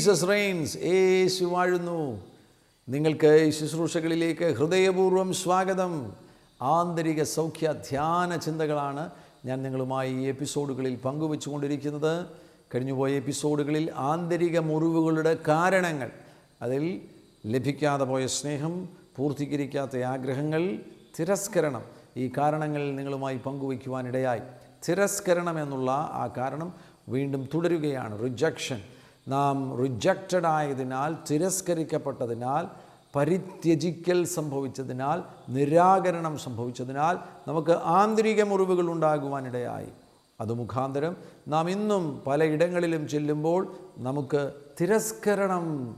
Jesus Reigns യേശു വാഴുന്നു. നിങ്ങൾക്ക് ഈ ശുശ്രൂഷകളിലേക്ക് ഹൃദയപൂർവം സ്വാഗതം. ആന്തരിക സൗഖ്യ ധ്യാന ചിന്തകളാണ് ഞാൻ നിങ്ങളുമായി ഈ എപ്പിസോഡുകളിൽ പങ്കുവെച്ചുകൊണ്ടിരിക്കുന്നത്. കഴിഞ്ഞുപോയ എപ്പിസോഡുകളിൽ ആന്തരിക മുറിവുകളുടെ കാരണങ്ങൾ അതിൽ ലഭിക്കാതെ പോയ സ്നേഹം പൂർത്തീകരിക്കാത്ത ആഗ്രഹങ്ങൾ തിരസ്കരണം ഈ കാരണങ്ങൾ നിങ്ങളുമായി പങ്കുവയ്ക്കുവാനിടയായി. തിരസ്കരണം എന്നുള്ള ആ കാരണം വീണ്ടും തുടരുകയാണ്. റിജക്ഷൻ നാം റിജക്റ്റഡ് ആയതിനാൽ തിരസ്കരിക്കപ്പെട്ടതിനാൽ പരിത്യജിക്കൽ സംഭവിച്ചതിനാൽ നിരാകരണം സംഭവിച്ചതിനാൽ നമുക്ക് ആന്തരിക മുറിവുകൾ ഉണ്ടാകുവാനിടയായി. അത് മുഖാന്തരം നാം ഇന്നും പലയിടങ്ങളിലും ചെല്ലുമ്പോൾ നമുക്ക് തിരസ്കരണം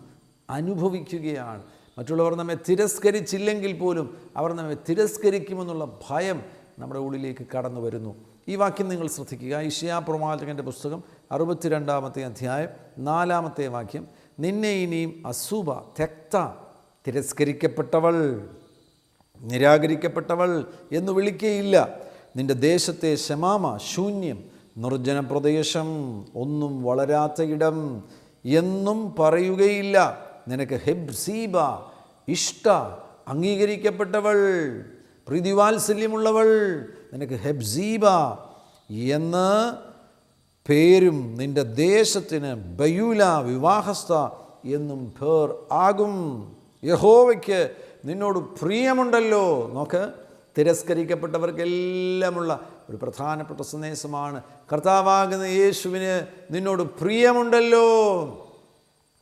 അനുഭവിക്കുകയാണ്. മറ്റുള്ളവർ നമ്മെ തിരസ്കരിച്ചില്ലെങ്കിൽ പോലും അവർ നമ്മെ തിരസ്കരിക്കുമെന്നുള്ള ഭയം നമ്മുടെ ഉള്ളിലേക്ക് കടന്നു വരുന്നു ഈ വാക്യം നിങ്ങൾ ശ്രദ്ധിക്കുക. ഇഷ്യാ പ്രവാചകന്റെ പുസ്തകം അറുപത്തിരണ്ടാമത്തെ അധ്യായം നാലാമത്തെ വാക്യം. നിന്നെ ഇനിയും അസൂബ തെക്ത തിരസ്കരിക്കപ്പെട്ടവൾ നിരാകരിക്കപ്പെട്ടവൾ എന്ന് വിളിക്കുകയില്ല നിന്റെ ദേശത്തെ ശമാമ ശൂന്യം നിർജന പ്രദേശം ഒന്നും വളരാത്ത ഇടം എന്നും പറയുകയില്ല. നിനക്ക് ഹെബ്സീബ ഇഷ്ട അംഗീകരിക്കപ്പെട്ടവൾ പ്രീതിവാത്സല്യമുള്ളവൾ നിനക്ക് ഹെബ്സീബ എന്ന് പേരും നിന്റെ ദേശത്തിന് ബയൂല വിവാഹസ്ഥ എന്നും പേർ ആകും. യഹോവയ്ക്ക് നിന്നോട് പ്രിയമുണ്ടല്ലോ. നോക്ക് തിരസ്കരിക്കപ്പെട്ടവർക്കെല്ലാമുള്ള ഒരു പ്രധാനപ്പെട്ട സന്ദേശമാണ്. കർത്താവാകുന്ന യേശുവിന് നിന്നോട് പ്രിയമുണ്ടല്ലോ.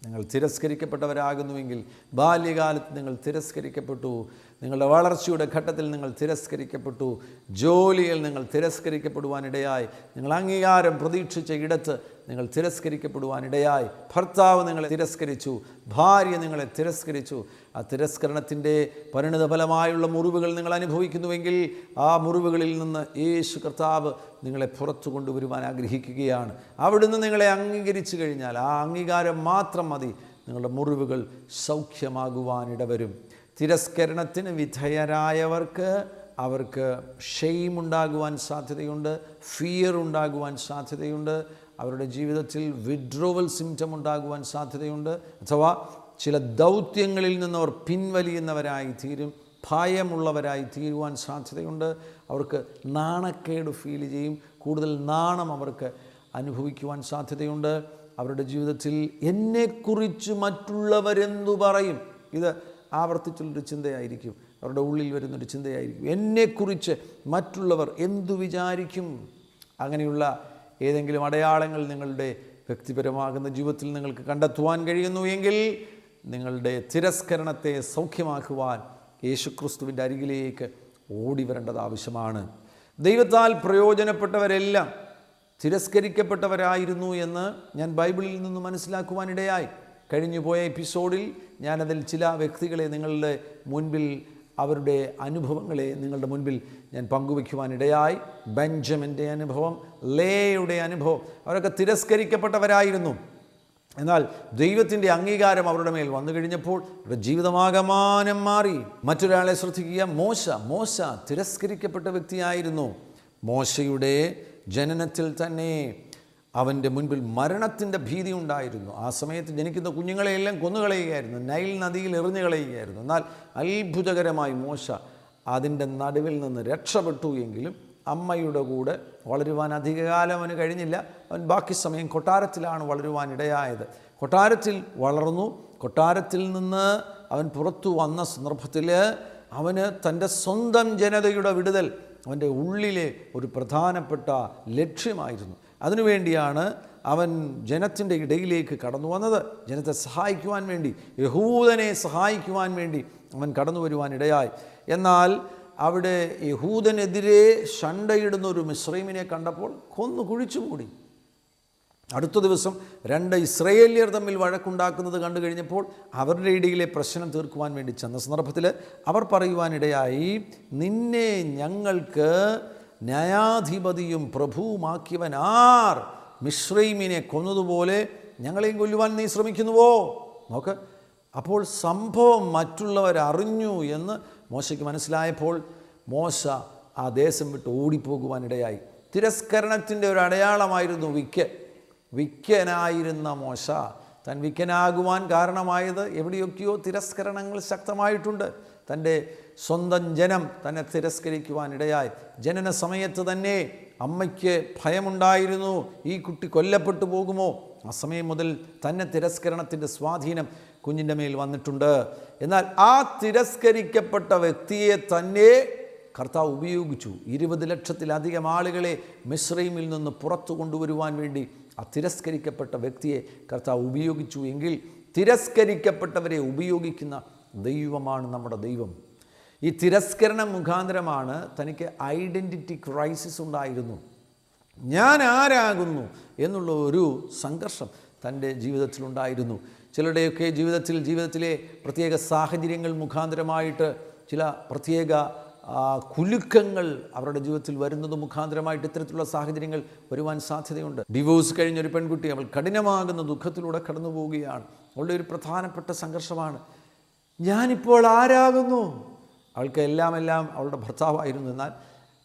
നിങ്ങൾ തിരസ്കരിക്കപ്പെട്ടവരാകുന്നുവെങ്കിൽ ബാല്യകാലത്ത് നിങ്ങൾ തിരസ്കരിക്കപ്പെട്ടു. നിങ്ങളുടെ വളർച്ചയുടെ ഘട്ടത്തിൽ നിങ്ങൾ തിരസ്കരിക്കപ്പെട്ടു. ജോലിയിൽ നിങ്ങൾ തിരസ്കരിക്കപ്പെടുവാനിടയായി. നിങ്ങൾ അംഗീകാരം പ്രതീക്ഷിച്ച ഇടത്ത് നിങ്ങൾ തിരസ്കരിക്കപ്പെടുവാനിടയായി. ഭർത്താവ് നിങ്ങളെ തിരസ്കരിച്ചു. ഭാര്യ നിങ്ങളെ തിരസ്കരിച്ചു. ആ തിരസ്കരണത്തിന്റെ പരിണിത ഫലമായുള്ള മുറിവുകൾ നിങ്ങൾ അനുഭവിക്കുന്നുവെങ്കിൽ ആ മുറിവുകളിൽ നിന്ന് യേശു കർത്താവ് നിങ്ങളെ പുറത്തു കൊണ്ടുവരുവാൻ ആഗ്രഹിക്കുകയാണ്. അവിടുന്ന് നിങ്ങളെ അംഗീകരിച്ചു കഴിഞ്ഞാൽ ആ അംഗീകാരം മാത്രം മതി. നിങ്ങളുടെ മുറിവുകൾ സൗഖ്യമാകുവാനിടവരും. തിരസ്കരണത്തിന് വിധേയരായവർക്ക് അവർക്ക് ഷെയിം ഉണ്ടാകുവാൻ സാധ്യതയുണ്ട്. ഫിയർ ഉണ്ടാകുവാൻ സാധ്യതയുണ്ട്. അവരുടെ ജീവിതത്തിൽ വിഡ്രോവൽ സിംറ്റം ഉണ്ടാകുവാൻ സാധ്യതയുണ്ട്. അഥവാ ചില ദൗത്യങ്ങളിൽ നിന്ന് അവർ പിൻവലിയുന്നവരായി തീരും ഭയമുള്ളവരായി തീരുവാൻ സാധ്യതയുണ്ട്. അവർക്ക് നാണക്കേട് ഫീൽ ചെയ്യും. കൂടുതൽ നാണം അവർക്ക് അനുഭവിക്കുവാൻ സാധ്യതയുണ്ട്. അവരുടെ ജീവിതത്തിൽ എന്നെക്കുറിച്ച് മറ്റുള്ളവരെന്തു പറയും? ഇത് ആവർത്തിച്ചുള്ളൊരു ചിന്തയായിരിക്കും. അവരുടെ ഉള്ളിൽ വരുന്നൊരു ചിന്തയായിരിക്കും. എന്നെക്കുറിച്ച് മറ്റുള്ളവർ എന്തു വിചാരിക്കും? അങ്ങനെയുള്ള ഏതെങ്കിലും അടയാളങ്ങൾ നിങ്ങളുടെ വ്യക്തിപരമാകുന്ന ജീവിതത്തിൽ നിങ്ങൾക്ക് കണ്ടെത്തുവാൻ കഴിയുന്നു എങ്കിൽ നിങ്ങളുടെ തിരസ്കരണത്തെ സൗഖ്യമാക്കുവാൻ യേശുക്രിസ്തുവിന്റെ അരികിലേക്ക് ഓടി വരേണ്ടത് ആവശ്യമാണ്. ദൈവത്താൽ പ്രയോജനപ്പെട്ടവരെല്ലാം തിരസ്കരിക്കപ്പെട്ടവരായിരുന്നു എന്ന് ഞാൻ ബൈബിളിൽ നിന്ന് മനസ്സിലാക്കുവാനിടയായി. കഴിഞ്ഞു പോയ എപ്പിസോഡിൽ ഞാനതിൽ ചില വ്യക്തികളെ നിങ്ങളുടെ മുൻപിൽ അവരുടെ അനുഭവങ്ങളെ നിങ്ങളുടെ മുൻപിൽ ഞാൻ പങ്കുവയ്ക്കുവാനിടയായി. ബെഞ്ചമിന്റെ അനുഭവം ലേയുടെ അനുഭവം അവരൊക്കെ തിരസ്കരിക്കപ്പെട്ടവരായിരുന്നു. എന്നാൽ ദൈവത്തിന്റെ അംഗീകാരം അവരുടെ മേൽ വന്നു കഴിഞ്ഞപ്പോൾ അവരുടെ ജീവിതമാകമാനം മാറി. മറ്റൊരാളെ ശ്രദ്ധിക്കുക മോശ മോശ തിരസ്കരിക്കപ്പെട്ട വ്യക്തിയായിരുന്നു. മോശയുടെ ജനനത്തിൽ തന്നെ അവന്റെ മുൻപിൽ മരണത്തിന്റെ ഭീതി ഉണ്ടായിരുന്നു. ആ സമയത്ത് ജനിക്കുന്ന കുഞ്ഞുങ്ങളെയെല്ലാം കൊന്നുകളയുകയായിരുന്നു. നൈൽ നദിയിൽ എറിഞ്ഞു കളയുകയായിരുന്നു. എന്നാൽ അത്ഭുതകരമായി മോശ അതിന്റെ നടുവിൽ നിന്ന് രക്ഷപ്പെട്ടു എങ്കിലും അമ്മയുടെ കൂടെ വളരുവാൻ അധികകാലം അവന് കഴിഞ്ഞില്ല. അവൻ ബാക്കി സമയം കൊട്ടാരത്തിലാണ് വളരുവാൻ ഇടയായത്. കൊട്ടാരത്തിൽ വളർന്നു. കൊട്ടാരത്തിൽ നിന്ന് അവൻ പുറത്തു വന്ന സന്ദർഭത്തിൽ അവന് തന്റെ സ്വന്തം ജനതയുടെ വിടുതൽ അവന്റെ ഉള്ളിലെ ഒരു പ്രധാനപ്പെട്ട ലക്ഷ്യമായിരുന്നു. അതിനുവേണ്ടിയാണ് അവൻ ജനത്തിന്റെ ഇടയിലേക്ക് കടന്നു വന്നത്. ജനത്തെ സഹായിക്കുവാൻ വേണ്ടി യഹൂദനെ സഹായിക്കുവാൻ വേണ്ടി അവൻ കടന്നു വരുവാൻ ഇടയായി എന്നാൽ അവിടെ യഹൂദനെതിരെ ഷണ്ടയിടുന്ന ഒരു മിശ്രീമിനെ കണ്ടപ്പോൾ കൊന്നു കുഴിച്ചു കൂടി അടുത്ത ദിവസം രണ്ട് ഇസ്രയേലിയർ തമ്മിൽ വഴക്കുണ്ടാക്കുന്നത് കണ്ടു കഴിഞ്ഞപ്പോൾ അവരുടെ ഇടയിലെ പ്രശ്നം തീർക്കുവാൻ വേണ്ടി ചെന്ന സന്ദർഭത്തിൽ അവർ പറയുവാനിടയായി നിന്നെ ഞങ്ങൾക്ക് ന്യായാധിപതിയും പ്രഭുവുമാക്കിയവൻ ആർ മിശ്രൈമിനെ കൊന്നതുപോലെ ഞങ്ങളെയും കൊല്ലുവാൻ നീ ശ്രമിക്കുന്നുവോ? നോക്ക് അപ്പോൾ സംഭവം മറ്റുള്ളവർ അറിഞ്ഞു എന്ന് മോശയ്ക്ക് മനസ്സിലായപ്പോൾ മോശ ആ ദേശം വിട്ട് ഓടിപ്പോകുവാനിടയായി തിരസ്കരണത്തിന്റെ ഒരു അടയാളമായിരുന്നു വിക്ക്. വിക്കനായിരുന്ന മോശ തൻ വിക്കനാകുവാൻ കാരണമായത് എവിടെയൊക്കെയോ തിരസ്കരണങ്ങൾ ശക്തമായിട്ടുണ്ട്. തന്റെ സ്വന്തം ജനം തന്നെ തിരസ്കരിക്കുവാനിടയായി. ജനന സമയത്ത് തന്നെ അമ്മയ്ക്ക് ഭയമുണ്ടായിരുന്നു. ഈ കുട്ടി കൊല്ലപ്പെട്ടു പോകുമോ? ആ സമയം മുതൽ തന്നെ തിരസ്കരണത്തിന്റെ സ്വാധീനം കുഞ്ഞിന്റെ മേൽ വന്നിട്ടുണ്ട്. എന്നാൽ ആ തിരസ്കരിക്കപ്പെട്ട വ്യക്തിയെ തന്നെ കർത്താവ് ഉപയോഗിച്ചു. ഇരുപത് ലക്ഷത്തിലധികം ആളുകളെ മിശ്രൈമിൽ നിന്ന് പുറത്തു കൊണ്ടുവരുവാൻ വേണ്ടി ആ തിരസ്കരിക്കപ്പെട്ട വ്യക്തിയെ കർത്താവ് ഉപയോഗിച്ചു. എങ്കിൽ തിരസ്കരിക്കപ്പെട്ടവരെ ഉപയോഗിക്കുന്ന ദൈവമാണ് നമ്മുടെ ദൈവം. ഈ തിരസ്കരണം മുഖാന്തരമാണ് തനിക്ക് ഐഡന്റിറ്റി ക്രൈസിസ് ഉണ്ടായിരുന്നു. ഞാൻ ആരാകുന്നു എന്നുള്ള ഒരു സംഘർഷം തന്റെ ജീവിതത്തിലുണ്ടായിരുന്നു ചിലരുടെയൊക്കെ ജീവിതത്തിൽ ജീവിതത്തിലെ പ്രത്യേക സാഹചര്യങ്ങൾ മുഖാന്തരമായിട്ട് ചില പ്രത്യേക കുലുക്കങ്ങൾ അവരുടെ ജീവിതത്തിൽ വരുന്നത് മുഖാന്തരമായിട്ട് ഇത്തരത്തിലുള്ള സാഹചര്യങ്ങൾ വരുവാൻ സാധ്യതയുണ്ട്. ഡിവോഴ്സ് കഴിഞ്ഞൊരു പെൺകുട്ടി അവൾ കഠിനമാകുന്ന ദുഃഖത്തിലൂടെ കടന്നു പോവുകയാണ് അവളുടെ ഒരു പ്രധാനപ്പെട്ട സംഘർഷമാണ്. ഞാനിപ്പോൾ ആരാകുന്നു? അവൾക്ക് എല്ലാം എല്ലാം അവളുടെ ഭർത്താവായിരുന്നു. എന്നാൽ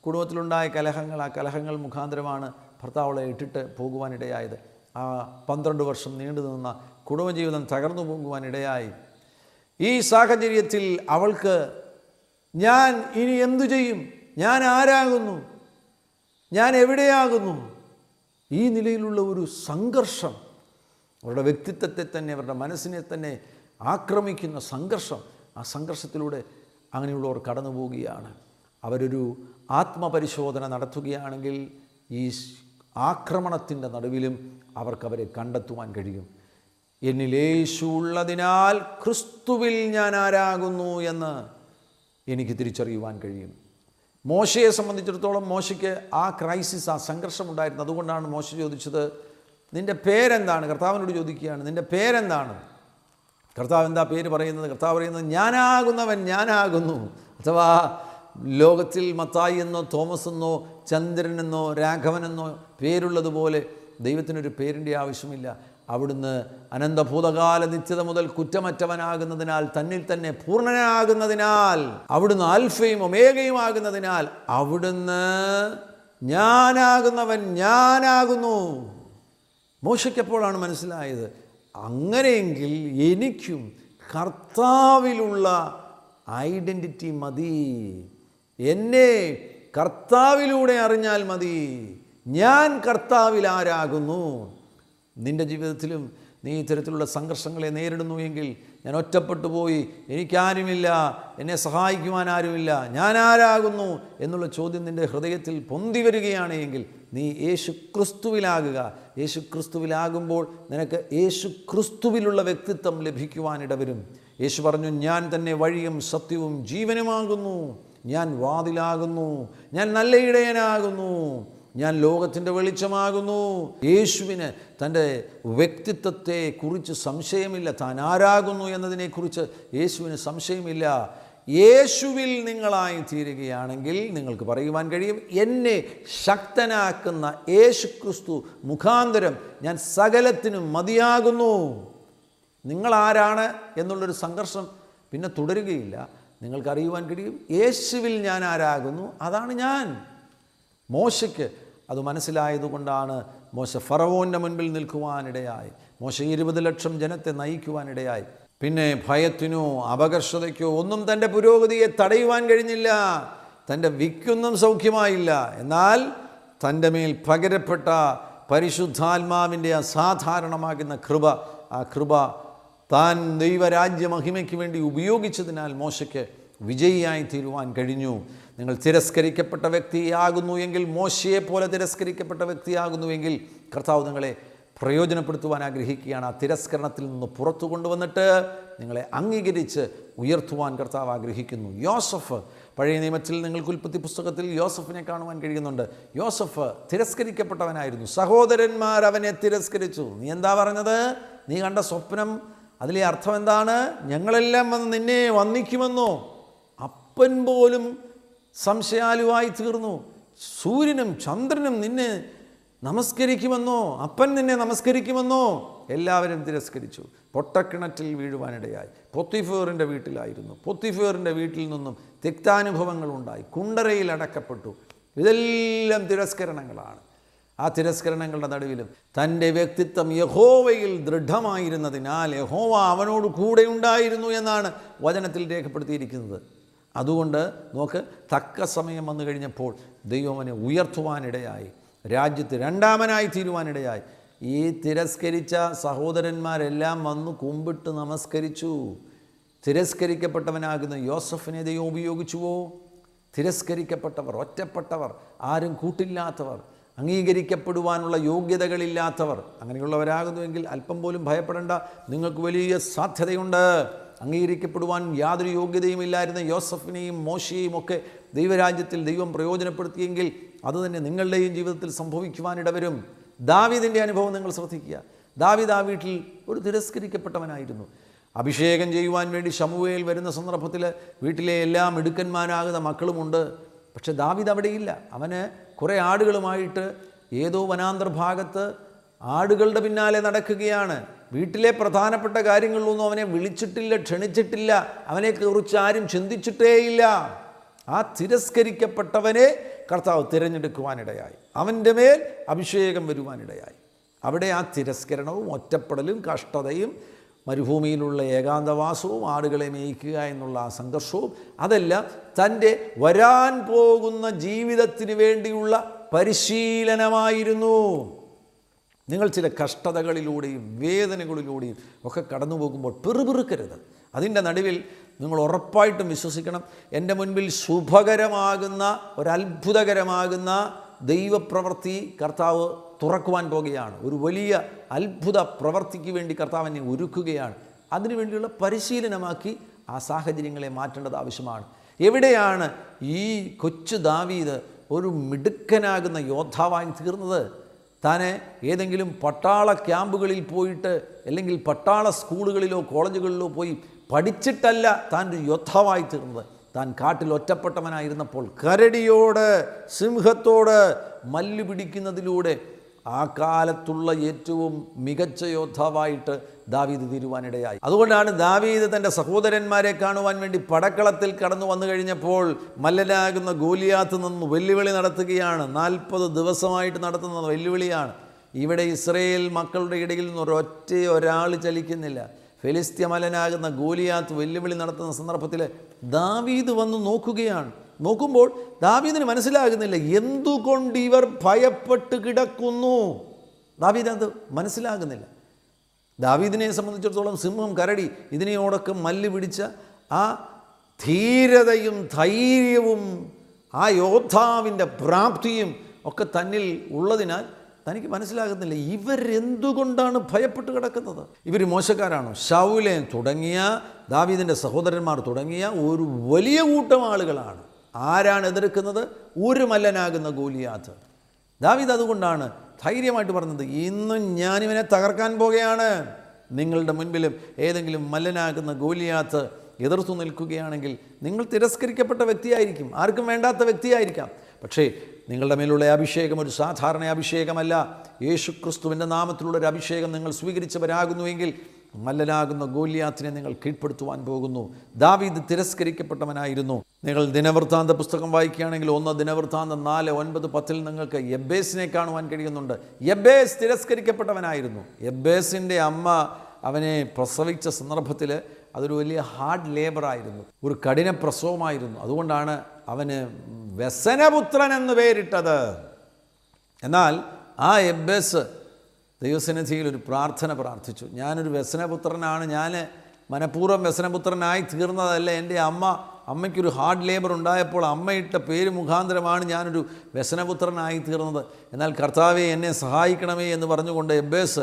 കുടുംബത്തിലുണ്ടായ കലഹങ്ങൾ ആ കലഹങ്ങൾ മുഖാന്തരമാണ് ഭർത്താവ് അവളെ ഇട്ടിട്ട് പോകുവാനിടയായത്. ആ പന്ത്രണ്ട് വർഷം നീണ്ടു നിന്ന കുടുംബജീവിതം തകർന്നു പോകുവാനിടയായി. ഈ സാഹചര്യത്തിൽ അവൾക്ക് ഞാൻ ഇനി എന്തു ചെയ്യും? ഞാൻ ആരാകുന്നു? ഞാൻ എവിടെയാകുന്നു? ഈ നിലയിലുള്ള ഒരു സംഘർഷം അവരുടെ വ്യക്തിത്വത്തെ തന്നെ അവരുടെ മനസ്സിനെ തന്നെ ആക്രമിക്കുന്ന സംഘർഷം. ആ സംഘർഷത്തിലൂടെ അങ്ങനെയുള്ളവർ കടന്നു പോവുകയാണ് അവരൊരു ആത്മപരിശോധന നടത്തുകയാണെങ്കിൽ ഈ ആക്രമണത്തിന്റെ നടുവിലും അവർക്കവരെ കണ്ടെത്തുവാൻ കഴിയും. എന്നിൽ യേശു ഉള്ളതിനാൽ ക്രിസ്തുവിൽ ഞാൻ ആരാകുന്നു എന്ന് എനിക്ക് തിരിച്ചറിയുവാൻ കഴിയും. മോശയെ സംബന്ധിച്ചിടത്തോളം മോശയ്ക്ക് ആ ക്രൈസിസ് ആ സംഘർഷമുണ്ടായിരുന്നു. അതുകൊണ്ടാണ് മോശ ചോദിച്ചത് നിന്റെ പേരെന്താണ്? കർത്താവിനോട് ചോദിക്കുകയാണ് നിന്റെ പേരെന്താണ്? കർത്താവ് എന്താ പേര് പറയുന്നത്? കർത്താവ് പറയുന്നത് ഞാനാകുന്നവൻ ഞാനാകുന്നു. അഥവാ ലോകത്തിൽ മത്തായി എന്നോ തോമസ് എന്നോ ചന്ദ്രൻ എന്നോ രാഘവൻ എന്നോ പേരുള്ളതുപോലെ ദൈവത്തിനൊരു പേരിന്റെ ആവശ്യമില്ല. അവിടുന്ന് അനന്തഭൂതകാല നിത്യത മുതൽ കുറ്റമറ്റവനാകുന്നതിനാൽ തന്നിൽ തന്നെ പൂർണനാകുന്നതിനാൽ അവിടുന്ന് ആൽഫയും ഒമേഗയും ആകുന്നതിനാൽ അവിടുന്ന് ഞാനാകുന്നവൻ ഞാനാകുന്നു. മോശയ്ക്കപ്പോഴാണ് മനസ്സിലായത്? അങ്ങനെയെങ്കിൽ എനിക്കും കർത്താവിലുള്ള ഐഡന്റിറ്റി മതി. എന്നെ കർത്താവിലൂടെ അറിഞ്ഞാൽ മതി. ഞാൻ കർത്താവിൽ ആരാകുന്നു? നിന്റെ ജീവിതത്തിലും നീ ഇത്തരത്തിലുള്ള സംഘർഷങ്ങളെ നേരിടുന്നു എങ്കിൽ ഞാൻ ഒറ്റപ്പെട്ടു പോയി. എനിക്കാരുമില്ല. എന്നെ സഹായിക്കുവാൻ ആരുമില്ല. ഞാൻ ആരാകുന്നു? എന്നുള്ള ചോദ്യം നിന്റെ ഹൃദയത്തിൽ പൊന്തി വരികയാണ് എങ്കിൽ നീ യേശു ക്രിസ്തുവിലാകുക യേശു ക്രിസ്തുവിലാകുമ്പോൾ നിനക്ക് യേശു ക്രിസ്തുവിലുള്ള വ്യക്തിത്വം ലഭിക്കുവാനിടവരും യേശു പറഞ്ഞു ഞാൻ തന്നെ വഴിയും സത്യവും ജീവനുമാകുന്നു. ഞാൻ വാതിലാകുന്നു. ഞാൻ നല്ല ഇടയനാകുന്നു. ഞാൻ ലോകത്തിന്റെ വെളിച്ചമാകുന്നു. യേശുവിന് തന്റെ വ്യക്തിത്വത്തെക്കുറിച്ച് സംശയമില്ല. താൻ ആരാകുന്നു എന്നതിനെക്കുറിച്ച് യേശുവിന് സംശയമില്ല. യേശുവിൽ നിങ്ങളായി തീരുകയാണെങ്കിൽ നിങ്ങൾക്ക് പറയുവാൻ കഴിയും എന്നെ ശക്തനാക്കുന്ന യേശു ക്രിസ്തു മുഖാന്തരം ഞാൻ സകലത്തിനും മതിയാകുന്നു. നിങ്ങളാരാണ് എന്നുള്ളൊരു സംഘർഷം പിന്നെ തുടരുകയില്ല. നിങ്ങൾക്ക് അറിയുവാൻ കഴിയും യേശുവിൽ ഞാൻ ആരാകുന്നു അതാണ് ഞാൻ. മോശയ്ക്ക് അത് മനസ്സിലായതുകൊണ്ടാണ് മോശ ഫറവോന്റെ മുൻപിൽ നിൽക്കുവാനിടയായി. മോശ ഇരുപത് ലക്ഷം ജനത്തെ നയിക്കുവാനിടയായി. പിന്നെ ഭയത്തിനോ അപകർഷതയ്ക്കോ ഒന്നും തന്റെ പുരോഗതിയെ തടയുവാൻ കഴിഞ്ഞില്ല. തന്റെ വിക്കൊന്നും സൗഖ്യമായില്ല. എന്നാൽ തന്റെ മേൽ പകരപ്പെട്ട പരിശുദ്ധാത്മാവിന്റെ അസാധാരണമാകുന്ന കൃപ ആ കൃപ താൻ ദൈവരാജ്യ മഹിമയ്ക്ക് വേണ്ടി ഉപയോഗിച്ചതിനാൽ മോശയ്ക്ക് വിജയിയായി തീരുവാൻ കഴിഞ്ഞു. നിങ്ങൾ തിരസ്കരിക്കപ്പെട്ട വ്യക്തിയാകുന്നു എങ്കിൽ മോശയെപ്പോലെ പോലെ തിരസ്കരിക്കപ്പെട്ട വ്യക്തിയാകുന്നുവെങ്കിൽ കർത്താവ് നിങ്ങളെ പ്രയോജനപ്പെടുത്തുവാൻ ആഗ്രഹിക്കുകയാണ് ആ തിരസ്കരണത്തിൽ നിന്ന് പുറത്തു കൊണ്ടുവന്നിട്ട് നിങ്ങളെ അംഗീകരിച്ച് ഉയർത്തുവാൻ കർത്താവ് ആഗ്രഹിക്കുന്നു. യോസഫ് പഴയ നിയമത്തിൽ നിങ്ങൾക്ക് ഉൽപ്പത്തി പുസ്തകത്തിൽ യോസഫിനെ കാണുവാൻ കഴിയുന്നുണ്ട്. യോസഫ് തിരസ്കരിക്കപ്പെട്ടവനായിരുന്നു. സഹോദരന്മാർ അവനെ തിരസ്കരിച്ചു. നീ എന്താ പറഞ്ഞത്? നീ കണ്ട സ്വപ്നം അതിലെ അർത്ഥം എന്താണ്? ഞങ്ങളെല്ലാം വന്ന് നിന്നെ വന്നിക്കുമെന്നോ അപ്പൻ പോലും സംശയാലുവായി തീർന്നു. സൂര്യനും ചന്ദ്രനും നിന്നെ നമസ്കരിക്കുമെന്നോ? അപ്പൻ നിന്നെ നമസ്കരിക്കുമെന്നോ? എല്ലാവരും തിരസ്കരിച്ചു. പൊട്ടക്കിണറ്റിൽ വീഴുവാനിടയായി. പൊത്തിഫേറിന്റെ വീട്ടിലായിരുന്നു. പൊത്തിഫേറിന്റെ വീട്ടിൽ നിന്നും തിക്താനുഭവങ്ങൾ ഉണ്ടായി. കുണ്ടറയിൽ അടക്കപ്പെട്ടു. ഇതെല്ലാം തിരസ്കരണങ്ങളാണ്. ആ തിരസ്കരണങ്ങളുടെ നടുവിലും തന്റെ വ്യക്തിത്വം യഹോവയിൽ ദൃഢമായിരുന്നതിനാൽ യഹോവ അവനോട് കൂടെ ഉണ്ടായിരുന്നു എന്നാണ് വചനത്തിൽ രേഖപ്പെടുത്തിയിരിക്കുന്നത്. അതുകൊണ്ട് നോക്ക് തക്ക സമയം വന്നു കഴിഞ്ഞപ്പോൾ ദൈവം ഉയർത്തുവാനിടയായി. രാജ്യത്ത് രണ്ടാമനായി തീരുവാനിടയായി. ഈ തിരസ്കരിച്ച സഹോദരന്മാരെല്ലാം വന്നു കുമ്പിട്ട് നമസ്കരിച്ചു. തിരസ്കരിക്കപ്പെട്ടവനാകുന്ന യോസഫിനെ ദൈവം ഉപയോഗിച്ചുവോ? തിരസ്കരിക്കപ്പെട്ടവർ ഒറ്റപ്പെട്ടവർ ആരും കൂട്ടില്ലാത്തവർ അംഗീകരിക്കപ്പെടുവാനുള്ള യോഗ്യതകളില്ലാത്തവർ അങ്ങനെയുള്ളവരാകുന്നുവെങ്കിൽ അല്പം പോലും ഭയപ്പെടേണ്ട നിങ്ങൾക്ക് വലിയ സാധ്യതയുണ്ട്. അംഗീകരിക്കപ്പെടുവാൻ യാതൊരു യോഗ്യതയും ഇല്ലായിരുന്ന യോസഫിനെയും മോശയെയും ഒക്കെ ദൈവരാജ്യത്തിൽ ദൈവം പ്രയോജനപ്പെടുത്തിയെങ്കിൽ അതുതന്നെ നിങ്ങളുടെയും ജീവിതത്തിൽ സംഭവിക്കുവാനിടവരും ദാവീദിന്റെ അനുഭവം നിങ്ങൾ ശ്രദ്ധിക്കുക. ദാവീദ് ആ വീട്ടിൽ ഒരു തിരസ്കരിക്കപ്പെട്ടവനായിരുന്നു. അഭിഷേകം ചെയ്യുവാൻ വേണ്ടി ശമുവേൽ വരുന്ന സന്ദർഭത്തിൽ വീട്ടിലെ എല്ലാ മിടുക്കന്മാരാകുന്ന മക്കളുമുണ്ട്. പക്ഷെ ദാവിദ് അവിടെയില്ല. അവന് കുറേ ആടുകളുമായിട്ട് ഏതോ വനാന്തർ ഭാഗത്ത് ആടുകളുടെ പിന്നാലെ നടക്കുകയാണ്. വീട്ടിലെ പ്രധാനപ്പെട്ട കാര്യങ്ങളിലൊന്നും അവനെ വിളിച്ചിട്ടില്ല ക്ഷണിച്ചിട്ടില്ല. അവനെക്കുറിച്ച് ആരും ചിന്തിച്ചിട്ടേയില്ല. ആ തിരസ്കരിക്കപ്പെട്ടവനെ കർത്താവ് തിരഞ്ഞെടുക്കുവാനിടയായി. അവന്റെ മേൽ അഭിഷേകം വരുവാനിടയായി. അവിടെ ആ തിരസ്കരണവും ഒറ്റപ്പെടലും കഷ്ടതയും മരുഭൂമിയിലുള്ള ഏകാന്തവാസവും ആടുകളെ മേയിക്കുക എന്നുള്ള ആ സംഘർഷവും അതെല്ലാം തന്റെ വരാൻ പോകുന്ന ജീവിതത്തിന് വേണ്ടിയുള്ള പരിശീലനമായിരുന്നു. നിങ്ങൾ ചില കഷ്ടതകളിലൂടെയും വേദനകളിലൂടെയും ഒക്കെ കടന്നു പോകുമ്പോൾ പെറുപിറുക്കരുത്. അതിന്റെ നടുവിൽ നിങ്ങൾ ഉറപ്പായിട്ടും വിശ്വസിക്കണം. എന്റെ മുൻപിൽ ശുഭകരമാകുന്ന ഒരത്ഭുതകരമാകുന്ന ദൈവപ്രവൃത്തി കർത്താവ് തുറക്കുവാൻ പോകുകയാണ്. ഒരു വലിയ അത്ഭുത പ്രവൃത്തിക്ക് വേണ്ടി കർത്താവ് എന്നെ ഒരുക്കുകയാണ്. അതിനുവേണ്ടിയുള്ള പരിശീലനമാക്കി ആ സാഹചര്യങ്ങളെ മാറ്റേണ്ടത് ആവശ്യമാണ്. എവിടെയാണ് ഈ കൊച്ചു ദാവീത് ഒരു മിടുക്കനാകുന്ന യോദ്ധാവായി തീർന്നത്? താനെ ഏതെങ്കിലും പട്ടാള ക്യാമ്പുകളിൽ പോയിട്ട് അല്ലെങ്കിൽ പട്ടാള സ്കൂളുകളിലോ കോളേജുകളിലോ പോയി പഠിച്ചിട്ടല്ല താൻ ഒരു യോദ്ധാവായി തീർന്നത്. താൻ കാട്ടിൽ ഒറ്റപ്പെട്ടവനായിരുന്നപ്പോൾ കരടിയോട് സിംഹത്തോട് മല്ലു പിടിക്കുന്നതിലൂടെ ആ കാലത്തുള്ള ഏറ്റവും മികച്ച യോദ്ധാവായിട്ട് ദാവീദ് തീരുവാനിടയായി. അതുകൊണ്ടാണ് ദാവീദ് തന്റെ സഹോദരന്മാരെ കാണുവാൻ വേണ്ടി പടക്കളത്തിൽ കടന്നു വന്നു കഴിഞ്ഞപ്പോൾ മല്ലനാകുന്ന ഗോലിയാത്ത് നിന്ന് വെല്ലുവിളി നടത്തുകയാണ്. നാൽപ്പത് ദിവസമായിട്ട് നടത്തുന്ന വെല്ലുവിളിയാണ്. ഇവിടെ ഇസ്രയേൽ മക്കളുടെ ഇടയിൽ നിന്ന് ഒരൊറ്റ ഒരാൾ ചലിക്കുന്നില്ല. ഫെലിസ്ത്യ മലനാകുന്ന ഗോലിയാത്ത് വെല്ലുവിളി നടത്തുന്ന സന്ദർഭത്തിൽ ദാവീദ് വന്ന് നോക്കുകയാണ്. നോക്കുമ്പോൾ ദാവീദിന് മനസ്സിലാകുന്നില്ല എന്തുകൊണ്ട് ഇവർ ഭയപ്പെട്ട് കിടക്കുന്നു? ദാവീദ് അത് മനസ്സിലാകുന്നില്ല. ദാവീദിനെ സംബന്ധിച്ചിടത്തോളം സിംഹം കരടി ഇതിനെയോടൊക്കെ മല്ല് പിടിച്ച ആ ധീരതയും ധൈര്യവും ആ യോദ്ധാവിന്റെ പ്രാപ്തിയും ഒക്കെ തന്നിൽ ഉള്ളതിനാൽ തനിക്ക് മനസ്സിലാകുന്നില്ല ഇവരെന്തുകൊണ്ടാണ് ഭയപ്പെട്ട് കിടക്കുന്നത്? ഇവർ മോശക്കാരാണോ? ഷൗലെ തുടങ്ങിയ ദാവീദിന്റെ സഹോദരന്മാർ തുടങ്ങിയ ഒരു വലിയ കൂട്ടം ആളുകളാണ്. ആരാണ് എതിർക്കുന്നത്? ഒരു മല്ലനാകുന്ന ഗോലിയാത്ത്. ദാവീദ് അതുകൊണ്ടാണ് ധൈര്യമായിട്ട് പറഞ്ഞത് ഇന്നും ഞാനിവനെ തകർക്കാൻ പോകുകയാണ് നിങ്ങളുടെ മുൻപിലും ഏതെങ്കിലും മല്ലനാകുന്ന ഗോലിയാത്ത് എതിർത്തു നിൽക്കുകയാണെങ്കിൽ നിങ്ങൾ തിരസ്കരിക്കപ്പെട്ട വ്യക്തിയായിരിക്കും. ആർക്കും വേണ്ടാത്ത വ്യക്തിയായിരിക്കാം. പക്ഷേ നിങ്ങളുടെ മേലുള്ള അഭിഷേകം ഒരു സാധാരണ അഭിഷേകമല്ല. യേശു ക്രിസ്തുവിന്റെ നാമത്തിലുള്ള ഒരു അഭിഷേകം നിങ്ങൾ സ്വീകരിച്ചവരാകുന്നുവെങ്കിൽ മല്ലനാകുന്ന ഗോലിയാത്തിനെ നിങ്ങൾ കീഴ്പ്പെടുത്തുവാൻ പോകുന്നു. ദാവീദ് തിരസ്കരിക്കപ്പെട്ടവനായിരുന്നു. നിങ്ങൾ ദിനവൃത്താന്ത പുസ്തകം വായിക്കുകയാണെങ്കിൽ ഒന്ന് ദിനവൃത്താന്തം നാല് ഒൻപത് പത്തിൽ നിങ്ങൾക്ക് എബേസിനെ കാണുവാൻ കഴിയുന്നുണ്ട്. എബേസ് തിരസ്കരിക്കപ്പെട്ടവനായിരുന്നു. എബേസിന്റെ അമ്മ അവനെ പ്രസവിച്ച സന്ദർഭത്തിൽ അതൊരു വലിയ ഹാർഡ് ലേബറായിരുന്നു. ഒരു കഠിന പ്രസവമായിരുന്നു. അതുകൊണ്ടാണ് അവന് വ്യസനപുത്രൻ എന്ന് പേരിട്ടത്. എന്നാൽ ആ എബ്ബസ് ദൈവസന്നിധിയിൽ ഒരു പ്രാർത്ഥന പ്രാർത്ഥിച്ചു. ഞാനൊരു വ്യസനപുത്രനാണ്. ഞാൻ മനഃപൂർവം വ്യസനപുത്രനായി തീർന്നതല്ല. എന്റെ അമ്മ അമ്മയ്ക്കൊരു ഹാർഡ് ലേബർ ഉണ്ടായപ്പോൾ അമ്മയിട്ട പേര് മുഖാന്തരമാണ് ഞാനൊരു വ്യസനപുത്രനായി തീർന്നത്. എന്നാൽ കർത്താവെ എന്നെ സഹായിക്കണമേ എന്ന് പറഞ്ഞുകൊണ്ട് എബേസ്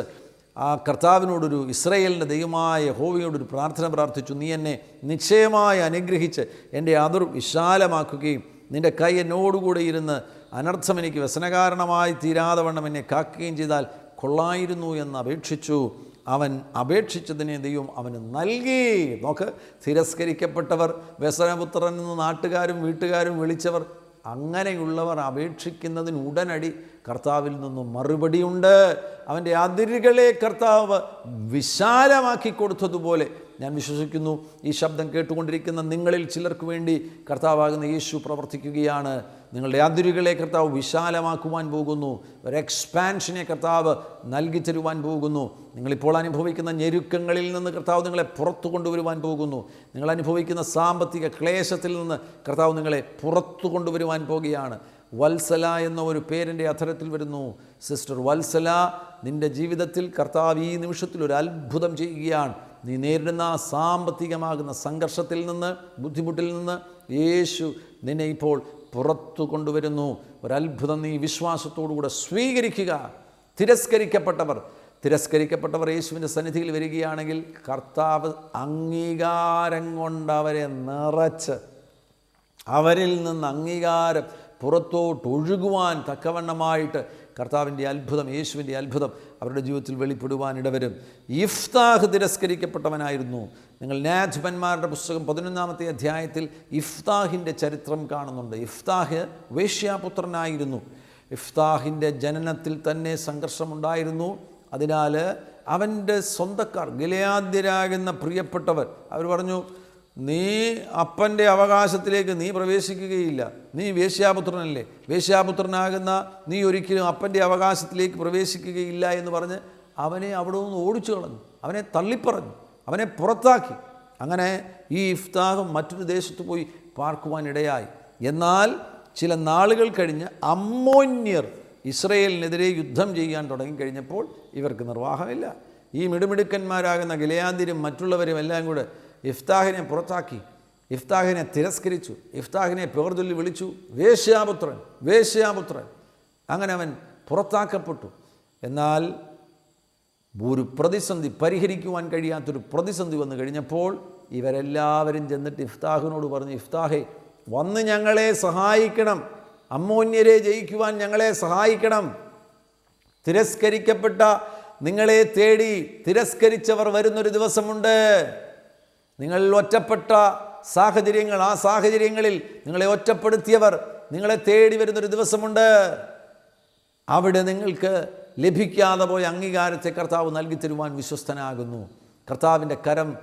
ആ കർത്താവിനോടൊരു ഇസ്രയേലിന്റെ ദൈവമായ ഹോവിയോടൊരു പ്രാർത്ഥന പ്രാർത്ഥിച്ചു. നീ എന്നെ നിശ്ചയമായി അനുഗ്രഹിച്ച് എന്റെ അതിർ വിശാലമാക്കുകയും നിന്റെ കൈ എന്നോടുകൂടെ ഇരുന്ന് അനർത്ഥം എനിക്ക് വ്യസനകാരണമായി തീരാതെ വണ്ണം എന്നെ കാക്കുകയും ചെയ്താൽ കൊള്ളായിരുന്നു എന്ന് അപേക്ഷിച്ചു. അവൻ അപേക്ഷിച്ചതിനെ ദൈവം അവന് നൽകി. നോക്ക് തിരസ്കരിക്കപ്പെട്ടവർ വ്യസനപുത്രൻ എന്ന് നാട്ടുകാരും വീട്ടുകാരും വിളിച്ചവർ അങ്ങനെയുള്ളവർ അപേക്ഷിക്കുന്നതിന് ഉടനടി കർത്താവിൽ നിന്നും മറുപടിയുണ്ട്. അവന്റെ അതിരുകളെ കർത്താവ് വിശാലമാക്കി കൊടുത്തതുപോലെ ഞാൻ വിശ്വസിക്കുന്നു. ഈ ശബ്ദം കേട്ടുകൊണ്ടിരിക്കുന്ന നിങ്ങളിൽ ചിലർക്ക് വേണ്ടി കർത്താവാകുന്ന യേശു പ്രവർത്തിക്കുകയാണ്. നിങ്ങളുടെ അതിരുകളെ കർത്താവ് വിശാലമാക്കുവാൻ പോകുന്നു. ഒരു എക്സ്പാൻഷനെ കർത്താവ് നൽകി തരുവാൻ പോകുന്നു. നിങ്ങളിപ്പോൾ അനുഭവിക്കുന്ന ഞെരുക്കങ്ങളിൽ നിന്ന് കർത്താവ് നിങ്ങളെ പുറത്തു കൊണ്ടുവരുവാൻ പോകുന്നു. നിങ്ങൾ അനുഭവിക്കുന്ന സാമ്പത്തിക ക്ലേശത്തിൽ നിന്ന് കർത്താവ് നിങ്ങളെ പുറത്തു കൊണ്ടുവരുവാൻ പോകുകയാണ്. വത്സല എന്ന ഒരു പേരിന്റെ അധരത്തിൽ വരുന്നു. സിസ്റ്റർ വത്സല നിന്റെ ജീവിതത്തിൽ കർത്താവ് ഈ നിമിഷത്തിൽ ഒരു അത്ഭുതം ചെയ്യുകയാണ്. നീ നേരിടുന്ന ആ സാമ്പത്തികമാകുന്ന സംഘർഷത്തിൽ നിന്ന് ബുദ്ധിമുട്ടിൽ നിന്ന് യേശു നിന്നെ ഇപ്പോൾ പുറത്തു കൊണ്ടുവരുന്നു. ഒരത്ഭുതം നീ വിശ്വാസത്തോടുകൂടെ സ്വീകരിക്കുക. തിരസ്കരിക്കപ്പെട്ടവർ തിരസ്കരിക്കപ്പെട്ടവർ യേശുവിന്റെ സന്നിധിയിൽ വരികയാണെങ്കിൽ കർത്താവ് അംഗീകാരം കൊണ്ട് അവരെ നിറച്ച് അവരിൽ നിന്ന് അംഗീകാരം പുറത്തോട്ട് ഒഴുകുവാൻ തക്കവണ്ണമായിട്ട് കർത്താവിന്റെ അത്ഭുതം യേശുവിന്റെ അത്ഭുതം അവരുടെ ജീവിതത്തിൽ വെളിപ്പെടുവാൻ ഇടവരും. ഇഫ്താഹ് തിരസ്കരിക്കപ്പെട്ടവനായിരുന്നു. നിങ്ങൾ നാജ്ബന്മാരുടെ പുസ്തകം പതിനൊന്നാമത്തെ അധ്യായത്തിൽ ഇഫ്താഹിന്റെ ചരിത്രം കാണുന്നുണ്ട്. ഇഫ്താഹ് വേശ്യാപുത്രനായിരുന്നു. ഇഫ്താഹിന്റെ ജനനത്തിൽ തന്നെ സംഘർഷമുണ്ടായിരുന്നു. അതിനാൽ അവന്റെ സ്വന്തക്കാർ ഗിലയാദ്യരാകുന്ന പ്രിയപ്പെട്ടവർ അവർ പറഞ്ഞു നീ അപ്പന്റെ അവകാശത്തിലേക്ക് നീ പ്രവേശിക്കുകയില്ല. നീ വേശ്യാപുത്രനല്ലേ? വേശ്യാപുത്രനാകുന്ന നീ ഒരിക്കലും അപ്പന്റെ അവകാശത്തിലേക്ക് പ്രവേശിക്കുകയില്ല എന്ന് പറഞ്ഞ് അവനെ അവിടെ നിന്ന് ഓടിച്ചു കളഞ്ഞു. അവനെ തള്ളിപ്പറഞ്ഞു. അവനെ പുറത്താക്കി. അങ്ങനെ ഈ ഇഫ്താഹും മറ്റൊരു ദേശത്ത് പോയി പാർക്കുവാനിടയായി എന്നാൽ ചില നാളുകൾ കഴിഞ്ഞ് അമ്മോന്യർ ഇസ്രയേലിനെതിരെ യുദ്ധം ചെയ്യാൻ തുടങ്ങിക്കഴിഞ്ഞപ്പോൾ ഇവർക്ക് നിർവാഹമില്ല. ഈ മിടുമിടുക്കന്മാരാകുന്ന ഗിലയാന്തിരും മറ്റുള്ളവരും എല്ലാം കൂടെ ഇഫ്താഹിനെ പുറത്താക്കി ഇഫ്താഹിനെ തിരസ്കരിച്ചു ഇഫ്താഹിനെ പേർതൊല്ലി വിളിച്ചു വേശ്യാപുത്രൻ വേശ്യാപുത്രൻ. അങ്ങനെ അവൻ പുറത്താക്കപ്പെട്ടു. എന്നാൽ ഒരു പ്രതിസന്ധി പരിഹരിക്കുവാൻ കഴിയാത്തൊരു പ്രതിസന്ധി വന്നു കഴിഞ്ഞപ്പോൾ ഇവരെല്ലാവരും ചെന്നിട്ട് ഇഫ്താഹിനോട് പറഞ്ഞു ഇഫ്താഹെ വന്ന് ഞങ്ങളെ സഹായിക്കണം. അമ്മോന്യരെ ജയിക്കുവാൻ ഞങ്ങളെ സഹായിക്കണം. തിരസ്കരിക്കപ്പെട്ട നിങ്ങളെ തേടി തിരസ്കരിച്ചവർ വരുന്നൊരു ദിവസമുണ്ട്. നിങ്ങൾ ഒറ്റപ്പെട്ട സാഹചര്യങ്ങൾ ആ സാഹചര്യങ്ങളിൽ നിങ്ങളെ ഒറ്റപ്പെടുത്തിയവർ നിങ്ങളെ തേടി വരുന്നൊരു ദിവസമുണ്ട്. അവിടെ നിങ്ങൾക്ക് ലഭിക്കാതെ പോയ അംഗീകാരത്തെ കർത്താവ് നൽകി തരുവാൻ വിശ്വസ്തനാകുന്നു. കർത്താവിന്റെ കരം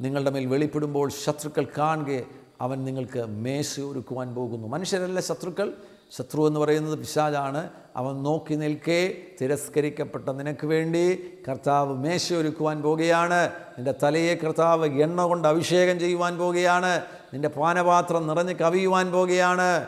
നിങ്ങളുടെ മേൽ വെളിപ്പെടുമ്പോൾ ശത്രുക്കൾ കാണുകയെ അവൻ നിങ്ങൾക്ക് മേശ ഒരുക്കുവാൻ പോകുന്നു. മനുഷ്യരല്ല ശത്രുക്കൾ ശത്രു എന്ന് പറയുന്നത് പിശാജാണ് അവൻ നോക്കി നിൽക്കേ തിരസ്കരിക്കപ്പെട്ട നിനക്ക് വേണ്ടി കർത്താവ് മേശ ഒരുക്കുവാൻ പോകുകയാണ്. നിന്റെ തലയെ കർത്താവ് എണ്ണ കൊണ്ട് അഭിഷേകം ചെയ്യുവാൻ പോവുകയാണ് നിന്റെ പാനപാത്രം നിറഞ്ഞ് കവിയുവാൻ പോവുകയാണ്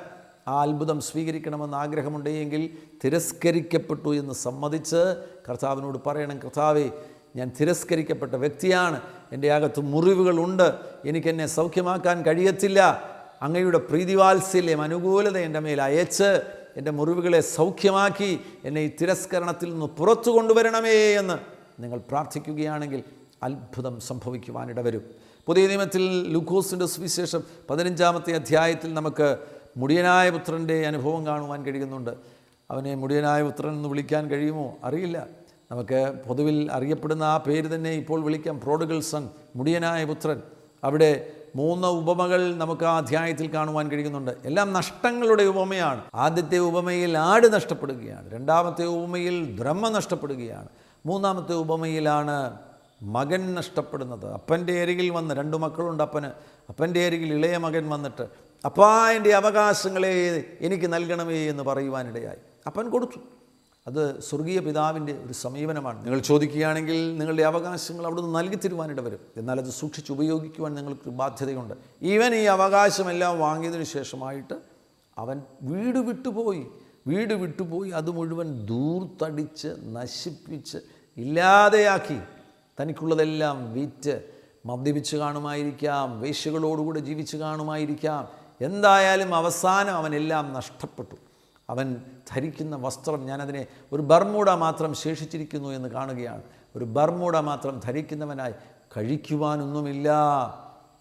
ആ അത്ഭുതം സ്വീകരിക്കണമെന്ന് ആഗ്രഹമുണ്ടെങ്കിൽ തിരസ്കരിക്കപ്പെട്ടു എന്ന് സമ്മതിച്ച് കർത്താവിനോട് പറയണം കർത്താവേ ഞാൻ തിരസ്കരിക്കപ്പെട്ട വ്യക്തിയാണ്. എന്റെ അകത്ത് മുറിവുകളുണ്ട്. എനിക്കെന്നെ സൗഖ്യമാക്കാൻ കഴിയത്തില്ല. അങ്ങയുടെ പ്രീതിവാത്സല്യം അനുകൂലത എന്റെ മേൽ അയച്ച് എന്റെ മുറിവുകളെ സൗഖ്യമാക്കി എന്നെ ഈ തിരസ്കരണത്തിൽ നിന്ന് പുറത്തു കൊണ്ടുവരണമേ എന്ന് നിങ്ങൾ പ്രാർത്ഥിക്കുകയാണെങ്കിൽ അത്ഭുതം സംഭവിക്കുവാനിട വരും പുതിയ നിയമത്തിൽ ലൂക്കോസിന്റെ സുവിശേഷം പതിനഞ്ചാമത്തെ അധ്യായത്തിൽ നമുക്ക് മുടിയനായ പുത്രന്റെ അനുഭവം കാണുവാൻ കഴിയുന്നുണ്ട്. അവനെ മുടിയനായ പുത്രൻ എന്ന് വിളിക്കാൻ കഴിയുമോ? അറിയില്ല. നമുക്ക് പൊതുവിൽ അറിയപ്പെടുന്ന ആ പേര് തന്നെ ഇപ്പോൾ വിളിക്കാം. പ്രോഡുഗൽ സൺ മുടിയനായ പുത്രൻ. അവിടെ മൂന്ന് ഉപമകൾ നമുക്ക് ആ അധ്യായത്തിൽ കാണുവാൻ കഴിയുന്നുണ്ട്. എല്ലാം നഷ്ടങ്ങളുടെ ഉപമയാണ്. ആദ്യത്തെ ഉപമയിൽ ആട് നഷ്ടപ്പെടുകയാണ്. രണ്ടാമത്തെ ഉപമയിൽ ബ്രഹ്മ നഷ്ടപ്പെടുകയാണ്. മൂന്നാമത്തെ ഉപമയിലാണ് മകൻ നഷ്ടപ്പെടുന്നത്. അപ്പന്റെ അരികിൽ വന്ന് രണ്ട് മക്കളുണ്ട് അപ്പന്. അപ്പന്റെ അരികിൽ ഇളയ മകൻ വന്നിട്ട് അപ്പാ എന്റെ അവകാശങ്ങളെ എനിക്ക് നൽകണമേ എന്ന് പറയുവാനിടയായി. അപ്പൻ കൊടുത്തു. അത് സ്വർഗീയ പിതാവിന്റെ ഒരു സമീപനമാണ്. നിങ്ങൾ ചോദിക്കുകയാണെങ്കിൽ നിങ്ങളുടെ അവകാശങ്ങൾ അവിടുന്ന് നൽകി തരുവാനിട വരും. എന്നാൽ അത് സൂക്ഷിച്ച് ഉപയോഗിക്കുവാൻ നിങ്ങൾക്ക് ബാധ്യതയുണ്ട്. ഈവൻ ഈ അവകാശമെല്ലാം വാങ്ങിയതിന് ശേഷമായിട്ട് അവൻ വീട് വിട്ടുപോയി. വീട് വിട്ടുപോയി അത് മുഴുവൻ ദൂർത്തടിച്ച് നശിപ്പിച്ച് ഇല്ലാതെയാക്കി. തനിക്കുള്ളതെല്ലാം വിറ്റ് മദ്യപിച്ച് കാണുമായിരിക്കാം വേശ്യകളോടുകൂടെ ജീവിച്ച് കാണുമായിരിക്കാം. എന്തായാലും അവസാനം അവനെല്ലാം നഷ്ടപ്പെട്ടു. അവൻ ധരിക്കുന്ന വസ്ത്രം ഞാനതിനെ ഒരു ബർമൂട മാത്രം ശേഷിച്ചിരിക്കുന്നു എന്ന് കാണുകയാണ്. ഒരു ബർമൂട മാത്രം ധരിക്കുന്നവനായി കഴിക്കുവാനൊന്നുമില്ല.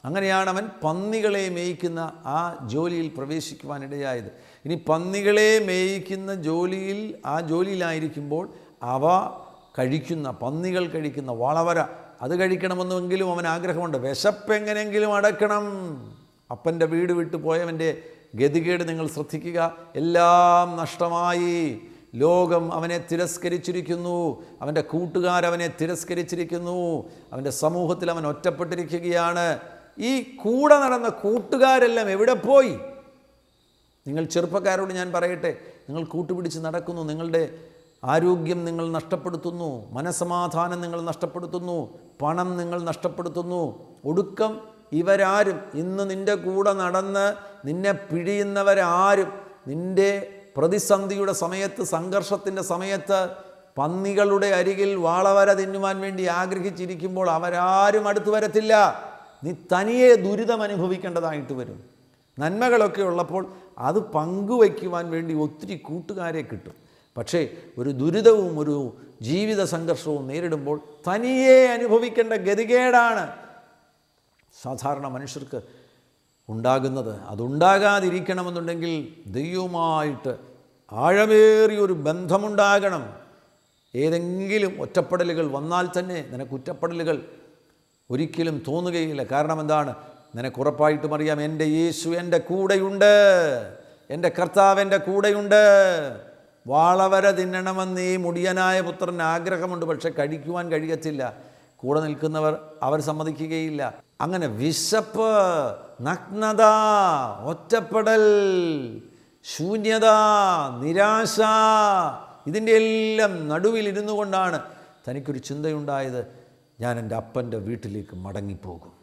അങ്ങനെയാണ് അവൻ പന്നികളെ മേയിക്കുന്ന ആ ജോലിയിൽ പ്രവേശിക്കുവാനിടയായത്. ഇനി പന്നികളെ മേയിക്കുന്ന ജോലിയിൽ ആ ജോലിയിലായിരിക്കുമ്പോൾ അവ കഴിക്കുന്ന പന്നികൾ കഴിക്കുന്ന വളവര അത് കഴിക്കണമെന്നെങ്കിലും അവൻ ആഗ്രഹമുണ്ട് വിശപ്പ് എങ്ങനെയെങ്കിലും അടക്കണം അപ്പന്റെ വീട് വിട്ടു പോയവന്റെ ഗതികേട് നിങ്ങൾ ശ്രദ്ധിക്കുക. എല്ലാം നഷ്ടമായി. ലോകം അവനെ തിരസ്കരിച്ചിരിക്കുന്നു. അവന്റെ കൂട്ടുകാരവനെ തിരസ്കരിച്ചിരിക്കുന്നു. അവന്റെ സമൂഹത്തിൽ അവൻ ഒറ്റപ്പെട്ടിരിക്കുകയാണ്. ഈ കൂടെ നടന്ന കൂട്ടുകാരെല്ലാം എവിടെ പോയി? നിങ്ങൾ ചെറുപ്പക്കാരോട് ഞാൻ പറയട്ടെ നിങ്ങൾ കൂട്ടുപിടിച്ച് നടക്കുന്നു നിങ്ങളുടെ ആരോഗ്യം നിങ്ങൾ നഷ്ടപ്പെടുത്തുന്നു മനസമാധാനം നിങ്ങൾ നഷ്ടപ്പെടുത്തുന്നു പണം നിങ്ങൾ നഷ്ടപ്പെടുത്തുന്നു ഒടുക്കം ഇവരാരും ഇന്ന് നിന്റെ കൂടെ നടന്ന് നിന്നെ പിഴിയുന്നവരാരും നിന്റെ പ്രതിസന്ധിയുടെ സമയത്ത് സംഘർഷത്തിന്റെ സമയത്ത് പന്നികളുടെ അരികിൽ വാളവര തിന്നുവാൻ വേണ്ടി ആഗ്രഹിച്ചിരിക്കുമ്പോൾ അവരാരും അടുത്തു വരത്തില്ല. നീ തനിയെ ദുരിതം അനുഭവിക്കേണ്ടതായിട്ട് വരും. നന്മകളൊക്കെ ഉള്ളപ്പോൾ അത് പങ്കുവയ്ക്കുവാൻ വേണ്ടി ഒത്തിരി കൂട്ടുകാരെ കിട്ടും. പക്ഷേ ഒരു ദുരിതവും ഒരു ജീവിത സംഘർഷവും നേരിടുമ്പോൾ തനിയെ അനുഭവിക്കേണ്ട ഗതികേടാണ് സാധാരണ മനുഷ്യർക്ക് ഉണ്ടാകുന്നത്. അതുണ്ടാകാതിരിക്കണമെന്നുണ്ടെങ്കിൽ ദൈവമായിട്ട് ആഴമേറിയൊരു ബന്ധമുണ്ടാകണം. ഏതെങ്കിലും ഒറ്റപ്പെടലുകൾ വന്നാൽ തന്നെ നിനക്ക് ഒറ്റപ്പെടലുകൾ ഒരിക്കലും തോന്നുകയില്ല. കാരണം എന്താണ്? നിനക്ക് ഉറപ്പായിട്ടും അറിയാം എന്റെ യേശു എന്റെ കൂടെയുണ്ട്. എന്റെ കർത്താവ് എന്റെ കൂടെയുണ്ട്. വാളവര തിന്നണമെന്ന് ഈ മുടിയനായ പുത്രൻ ആഗ്രഹമുണ്ട് പക്ഷെ കഴിക്കുവാൻ കഴിയത്തില്ല. കൂടെ നിൽക്കുന്നവർ അവർ സമ്മതിക്കുകയില്ല. അങ്ങനെ വിശപ്പ് നഗ്നത ഒറ്റപ്പെടൽ ശൂന്യത നിരാശ ഇതിന്റെ എല്ലാം നടുവിലിരുന്നു കൊണ്ടാണ് തനിക്കൊരു ചിന്തയുണ്ടായത് ഞാൻ എന്റെ അപ്പന്റെ വീട്ടിലേക്ക് മടങ്ങിപ്പോകും.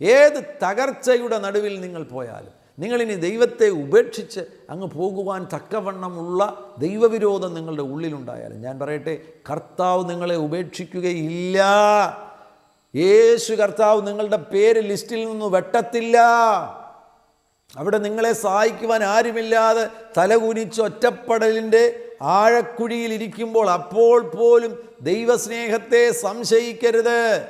ഏത് തകർച്ചയുടെ നടുവിൽ നിങ്ങൾ പോയാലും നിങ്ങളിനി ദൈവത്തെ ഉപേക്ഷിച്ച് അങ്ങ് പോകുവാൻ തക്കവണ്ണമുള്ള ദൈവവിരോധം നിങ്ങളുടെ ഉള്ളിലുണ്ടായാലും ഞാൻ പറയട്ടെ കർത്താവ് നിങ്ങളെ ഉപേക്ഷിക്കുകയില്ല. യേശു കർത്താവ് നിങ്ങളുടെ പേര് ലിസ്റ്റിൽ നിന്ന് വെട്ടത്തില്ല. അവിടെ നിങ്ങളെ സഹായിക്കുവാൻ ആരുമില്ലാതെ തലകുനിച്ച് ഒറ്റപ്പെടലിന്റെ ആഴക്കുഴിയിൽ ഇരിക്കുമ്പോൾ അപ്പോൾ പോലും ദൈവസ്നേഹത്തെ സംശയിക്കരുത്.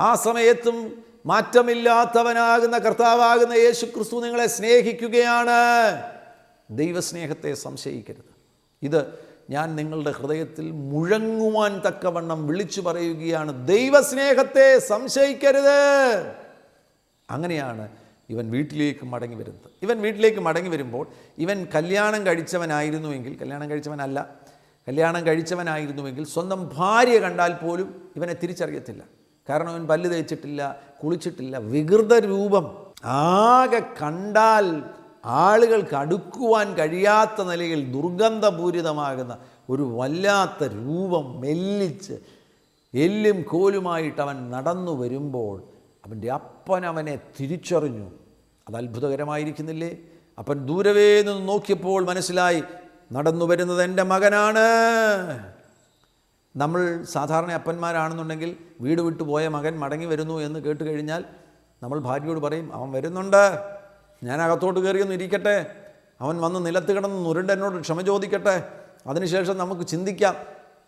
ആ സമയത്തും മാറ്റമില്ലാത്തവനാകുന്ന കർത്താവാകുന്ന യേശു ക്രിസ്തു നിങ്ങളെ സ്നേഹിക്കുകയാണ്. ദൈവസ്നേഹത്തെ സംശയിക്കരുത്. ഇത് ഞാൻ നിങ്ങളുടെ ഹൃദയത്തിൽ മുഴങ്ങുവാൻ തക്കവണ്ണം വിളിച്ചു പറയുകയാണ്. ദൈവസ്നേഹത്തെ സംശയിക്കരുത്. അങ്ങനെയാണ് ഇവൻ വീട്ടിലേക്ക് മടങ്ങി വരുന്നത്. ഇവൻ വീട്ടിലേക്ക് മടങ്ങി വരുമ്പോൾ ഇവൻ കല്യാണം കഴിച്ചവനായിരുന്നുവെങ്കിൽ കല്യാണം കഴിച്ചവനല്ല കല്യാണം കഴിച്ചവനായിരുന്നുവെങ്കിൽ സ്വന്തം ഭാര്യ കണ്ടാൽ പോലും ഇവനെ തിരിച്ചറിയത്തില്ല. കാരണം അവൻ പല്ല് തേച്ചിട്ടില്ല കുളിച്ചിട്ടില്ല വികൃത രൂപം ആകെ കണ്ടാൽ ആളുകൾക്ക് അടുക്കുവാൻ കഴിയാത്ത നിലയിൽ ദുർഗന്ധപൂരിതമാകുന്ന ഒരു വല്ലാത്ത രൂപം മെല്ലിച്ച് എല്ലും കോലുമായിട്ട് അവൻ നടന്നു വരുമ്പോൾ അവന്റെ അപ്പൻ അവനെ തിരിച്ചറിഞ്ഞു. അത് അത്ഭുതകരമായിരിക്കുന്നില്ലേ? അപ്പൻ ദൂരവേ നിന്ന് നോക്കിയപ്പോൾ മനസ്സിലായി നടന്നു വരുന്നത് എന്റെ മകനാണ്. നമ്മൾ സാധാരണ അപ്പന്മാരാണെന്നുണ്ടെങ്കിൽ വീട് വിട്ടു പോയ മകൻ മടങ്ങി വരുന്നു എന്ന് കേട്ട് കഴിഞ്ഞാൽ നമ്മൾ ഭാര്യയോട് പറയും അവൻ വരുന്നുണ്ട്. ഞാൻ അകത്തോട്ട് കയറിയൊന്ന് ഇരിക്കട്ടെ. അവൻ വന്ന് നിലത്ത് കിടന്ന് നുരുണ്ട് എന്നോട് ക്ഷമ ചോദിക്കട്ടെ. അതിനുശേഷം നമുക്ക് ചിന്തിക്കാം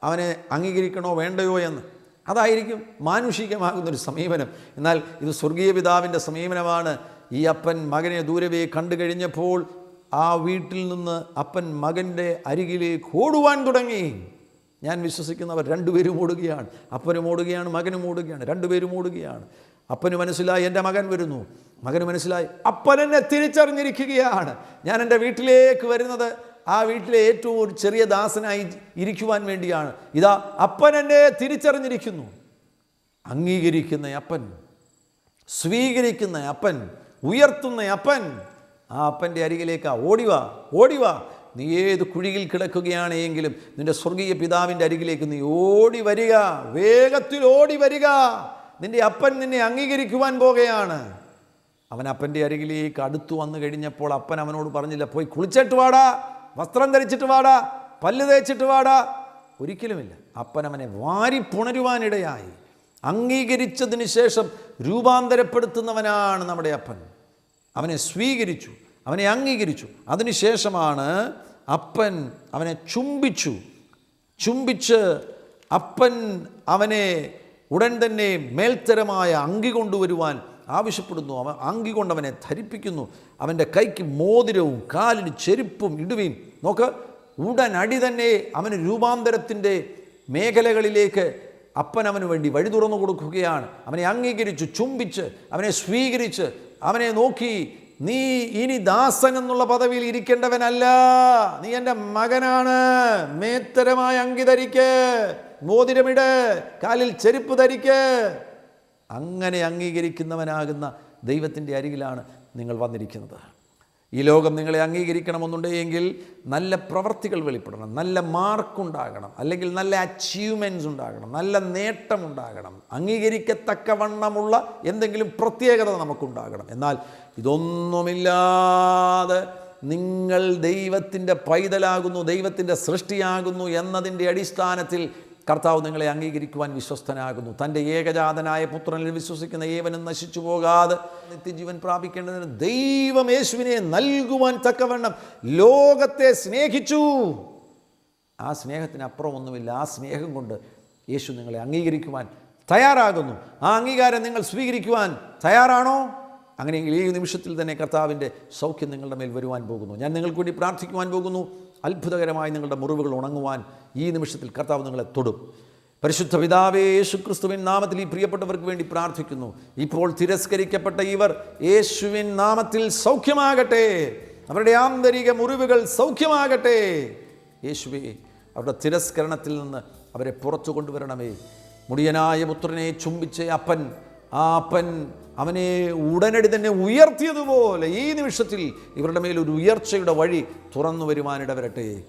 അവനെ അംഗീകരിക്കണോ വേണ്ടയോ എന്ന്. അതായിരിക്കും മാനുഷികമാകുന്നൊരു സമീപനം. എന്നാൽ ഇത് സ്വർഗീയ പിതാവിന്റെ സമീപനമാണ്. ഈ അപ്പൻ മകനെ ദൂരവേ കണ്ടു കഴിഞ്ഞപ്പോൾ ആ വീട്ടിൽ നിന്ന് അപ്പൻ മകന്റെ അരികിലേക്ക് ഓടുവാൻ തുടങ്ങി. ഞാൻ വിശ്വസിക്കുന്നവർ രണ്ടുപേരും ഓടുകയാണ്. അപ്പനും ഓടുകയാണ് മകനും ഓടുകയാണ്. രണ്ടുപേരും ഓടുകയാണ്. അപ്പന് മനസ്സിലായി എന്റെ മകൻ വരുന്നു. മകന് മനസ്സിലായി. അപ്പൻ എന്നെ തിരിച്ചറിഞ്ഞിരിക്കുകയാണ്. ഞാൻ എന്റെ വീട്ടിലേക്ക് വരുന്നത് ആ വീട്ടിലെ ഏറ്റവും ഒരു ചെറിയ ദാസനായി ഇരിക്കുവാൻ വേണ്ടിയാണ്. ഇതാ അപ്പൻ എന്നെ തിരിച്ചറിഞ്ഞിരിക്കുന്നു. അംഗീകരിക്കുന്ന അപ്പൻ സ്വീകരിക്കുന്ന അപ്പൻ ഉയർത്തുന്ന അപ്പൻ ആ അപ്പന്റെ അരികിലേക്കാ ഓടിവാ ഓടിവാ നീ ഏത് കുഴിയിൽ കിടക്കുകയാണെങ്കിലും നിന്റെ സ്വർഗീയ പിതാവിന്റെ അരികിലേക്ക് നീ ഓടി വരിക. വേഗത്തിൽ ഓടി വരിക. നിന്റെ അപ്പൻ നിന്നെ അംഗീകരിക്കുവാൻ പോകുകയാണ് അവൻ അപ്പന്റെ അരികിലേക്ക് അടുത്തു വന്നു കഴിഞ്ഞപ്പോൾ അപ്പൻ അവനോട് പറഞ്ഞില്ല പോയി കുളിച്ചിട്ട് വാടാ വസ്ത്രം ധരിച്ചിട്ട് വാടാ പല്ല് തേച്ചിട്ട് വാടാ. ഒരിക്കലുമില്ല. അപ്പൻ അവനെ വാരി പുണരുവാനിടയായി. അംഗീകരിച്ചതിന് ശേഷം രൂപാന്തരപ്പെടുത്തുന്നവനാണ് നമ്മുടെ അപ്പൻ. അവനെ സ്വീകരിച്ചു അവനെ അംഗീകരിച്ചു. അതിനുശേഷമാണ് അപ്പൻ അവനെ ചുംബിച്ചു. ചുംബിച്ച് അപ്പൻ അവനെ ഉടൻ തന്നെ മേൽത്തരമായ അങ്കി കൊണ്ടുവരുവാൻ ആവശ്യപ്പെടുന്നു. അവൻ അങ്കി കൊണ്ടവനെ ധരിപ്പിക്കുന്നു. അവന്റെ കൈക്ക് മോതിരവും കാലിന് ചെരുപ്പും ഇടുവീൻ. നോക്ക് ഉടനടി തന്നെ അവന് രൂപാന്തരത്തിന്റെ മേഖലകളിലേക്ക് അപ്പൻ അവന് വേണ്ടി വഴി തുറന്നു കൊടുക്കുകയാണ്. അവനെ അംഗീകരിച്ചു ചുംബിച്ച് അവനെ സ്വീകരിച്ച് അവനെ നോക്കി നീ ഇനി ദാസൻ എന്നുള്ള പദവിയിൽ ഇരിക്കേണ്ടവനല്ല. നീ എന്റെ മകനാണ്. മേത്തരമായ അങ്കി ധരിക്ക്. മോതിരമിട്. കാലിൽ ചെരുപ്പ് ധരിക്ക്. അങ്ങനെ അംഗീകരിക്കുന്നവനാകുന്ന ദൈവത്തിന്റെ അരികിലാണ് നിങ്ങൾ വന്നിരിക്കുന്നത്. ഈ ലോകം നിങ്ങളെ അംഗീകരിക്കണമെന്നുണ്ടെങ്കിൽ നല്ല പ്രവർത്തികൾ വെളിപ്പെടണം നല്ല മാർക്കുണ്ടാകണം അല്ലെങ്കിൽ നല്ല അച്ചീവ്മെന്റ്സ് ഉണ്ടാകണം നല്ല നേട്ടമുണ്ടാകണം. അംഗീകരിക്കത്തക്കവണ്ണമുള്ള എന്തെങ്കിലും പ്രത്യേകത നമുക്കുണ്ടാകണം. എന്നാൽ ഇതൊന്നുമില്ലാതെ നിങ്ങൾ ദൈവത്തിന്റെ പൈതലാകുന്നു ദൈവത്തിന്റെ സൃഷ്ടിയാകുന്നു എന്നതിന്റെ അടിസ്ഥാനത്തിൽ കർത്താവ് നിങ്ങളെ അംഗീകരിക്കുവാൻ വിശ്വസ്തനാകുന്നു. തന്റെ ഏകജാതനായ പുത്രനിൽ വിശ്വസിക്കുന്ന ഏവനും നശിച്ചു പോകാതെ നിത്യജീവൻ പ്രാപിക്കേണ്ടതിന് ദൈവം യേശുവിനെ നൽകുവാൻ തക്കവണ്ണം ലോകത്തെ സ്നേഹിച്ചു. ആ സ്നേഹത്തിന് അപ്പുറം ഒന്നുമില്ല. ആ സ്നേഹം കൊണ്ട് യേശു നിങ്ങളെ അംഗീകരിക്കുവാൻ തയ്യാറാകുന്നു. ആ അംഗീകാരം നിങ്ങൾ സ്വീകരിക്കുവാൻ തയ്യാറാണോ? അങ്ങനെയെങ്കിൽ ഈ നിമിഷത്തിൽ തന്നെ കർത്താവിന്റെ സൗഖ്യം നിങ്ങളുടെ മേൽ വരുവാൻ പോകുന്നു. ഞാൻ നിങ്ങൾക്ക് വേണ്ടി പ്രാർത്ഥിക്കുവാൻ പോകുന്നു. അത്ഭുതകരമായി നിങ്ങളുടെ മുറിവുകൾ ഉണങ്ങുവാൻ ഈ നിമിഷത്തിൽ കർത്താവ് നിങ്ങളെ തൊടും. പരിശുദ്ധ പിതാവേ യേശുക്രിസ്തുവിൻ നാമത്തിൽ ഈ പ്രിയപ്പെട്ടവർക്ക് വേണ്ടി പ്രാർത്ഥിക്കുന്നു. ഇപ്പോൾ തിരസ്കരിക്കപ്പെട്ട ഇവർ യേശുവിൻ നാമത്തിൽ സൗഖ്യമാകട്ടെ. അവരുടെ ആന്തരിക മുറിവുകൾ സൗഖ്യമാകട്ടെ. യേശുവേ അവരുടെ തിരസ്കരണത്തിൽ നിന്ന് അവരെ പുറത്തു കൊണ്ടുവരണമേ. മുടിയനായ പുത്രനെ ചുംബിച്ച അപ്പൻ ആ അപ്പൻ അവനെ ഉടനടി തന്നെ ഉയർത്തിയതുപോലെ ഈ നിമിഷത്തിൽ ഇവരുടെ മേൽ ഒരു ഉയർച്ചയുടെ വഴി തുറന്നു വരുവാനിട വരട്ടെ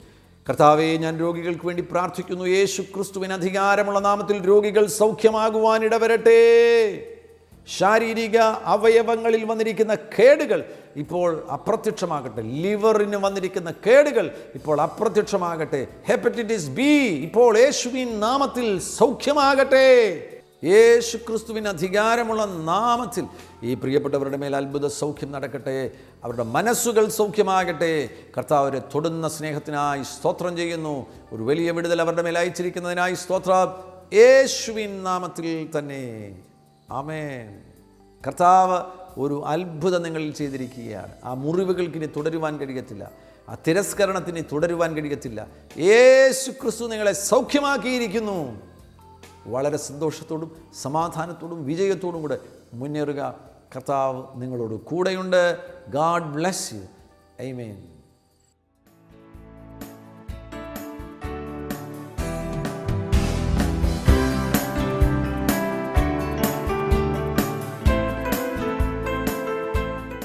കർത്താവെ ഞാൻ രോഗികൾക്ക് വേണ്ടി പ്രാർത്ഥിക്കുന്നു. യേശു ക്രിസ്തുവിന് അധികാരമുള്ള നാമത്തിൽ രോഗികൾ സൗഖ്യമാകുവാനിട വരട്ടെ ശാരീരിക അവയവങ്ങളിൽ വന്നിരിക്കുന്ന കേടുകൾ ഇപ്പോൾ അപ്രത്യക്ഷമാകട്ടെ. ലിവറിന് വന്നിരിക്കുന്ന കേടുകൾ ഇപ്പോൾ അപ്രത്യക്ഷമാകട്ടെ. ഹെപ്പറ്റൈറ്റിസ് ബി ഇപ്പോൾ യേശുവിൻ നാമത്തിൽ സൗഖ്യമാകട്ടെ. യേശു ക്രിസ്തുവിന് അധികാരമുള്ള നാമത്തിൽ ഈ പ്രിയപ്പെട്ടവരുടെ മേൽ അത്ഭുത സൗഖ്യം നടക്കട്ടെ. അവരുടെ മനസ്സുകൾ സൗഖ്യമാകട്ടെ. കർത്താവരെ തൊടുന്ന സ്നേഹത്തിനായി സ്തോത്രം ചെയ്യുന്നു. ഒരു വലിയ വിടുതൽ അവരുടെ മേൽ അയച്ചിരിക്കുന്നതിനായി സ്തോത്ര. യേശുവിൻ നാമത്തിൽ തന്നെ. ആമേൻ. കർത്താവ് ഒരു അത്ഭുതം നിങ്ങളിൽ ചെയ്തിരിക്കുകയാണ്. ആ മുറിവുകൾക്ക് ഇനി തുടരുവാൻ കഴിയത്തില്ല. ആ തിരസ്കരണത്തിന് തുടരുവാൻ കഴിയത്തില്ല. യേശു ക്രിസ്തു നിങ്ങളെ സൗഖ്യമാക്കിയിരിക്കുന്നു. വളരെ സന്തോഷത്തോടും സമാധാനത്തോടും വിജയത്തോടും കൂടെ മുന്നേറുക. കർത്താവ് നിങ്ങളോട് കൂടെയുണ്ട്. God bless you I mean